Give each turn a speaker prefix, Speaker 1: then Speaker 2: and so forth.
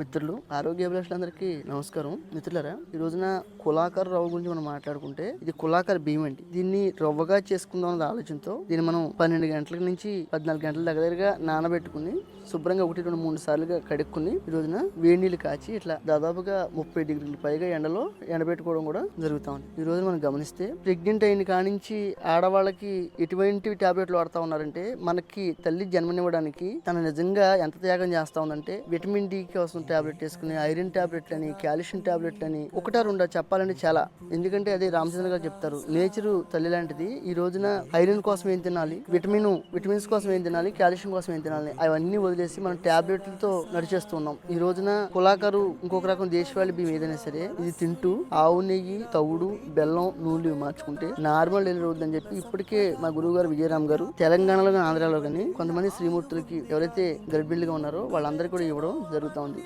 Speaker 1: మిత్రులు ఆరోగ్య అభిలాషులందరికీ నమస్కారం. మిత్రులరా ఈ రోజున కులాకర్ రవ్వ గురించి మనం మాట్లాడుకుంటే ఇది కులాకర్ బియ్యం అండి. దీన్ని రవ్వగా చేసుకుందాం అన్న ఆలోచనతో దీన్ని మనం పన్నెండు గంటల నుంచి పద్నాలుగు గంటల దగ్గర దగ్గరగా నానబెట్టుకుని శుభ్రంగా ఒకటి రెండు మూడు సార్లుగా కడుక్కుని ఈ రోజున వేడి నీళ్ళు కాచి ఇట్లా దాదాపుగా ముప్పై డిగ్రీల పైగా ఎండలో ఎండబెట్టుకోవడం కూడా జరుగుతా ఉంది. ఈ రోజు మనం గమనిస్తే ప్రెగ్నెంట్ అయిన కానించి ఆడవాళ్ళకి ఎటువంటి టాబ్లెట్లు వాడుతూ ఉన్నారంటే మనకి తల్లి జన్మనివ్వడానికి తను నిజంగా ఎంత త్యాగం చేస్తా ఉందంటే విటమిన్ డి కోసం టాబ్లెట్ వేసుకుని ఐరన్ టాబ్లెట్ అని కాల్షియం టాబ్లెట్ అని ఒకటా రెండా చెప్పాలంటే చాలా. ఎందుకంటే అదే రామచంద్ర గారు చెప్తారు నేచర్ తల్లి లాంటిది. ఈ రోజున ఐరన్ కోసం ఏం తినాలి? విటమిన్ విటమిన్స్ కోసం ఏం తినాలి? కాల్షియం కోసం ఏం తినాలి? అవన్నీ వదిలేసి మనం టాబ్లెట్లతో నడిచేస్తున్నాం. ఈ రోజున కులాకారు ఇంకొక రకం దేశవాళీ బియ్యం ఏదైనా సరే ఇది తింటూ ఆవు నెయ్యి తవుడు బెల్లం నూనె మార్చుకుంటే నార్మల్ డెలివరీ అవుతుందని చెప్పి ఇప్పటికే మా గురువు గారు విజయరామ్ గారు తెలంగాణలో కానీ ఆంధ్రాలో కానీ కొంతమంది శ్రీమూర్తులకి ఎవరైతే గర్భిణీలుగా ఉన్నారో వాళ్ళందరికీ కూడా ఇవ్వడం జరుగుతూ ఉంది.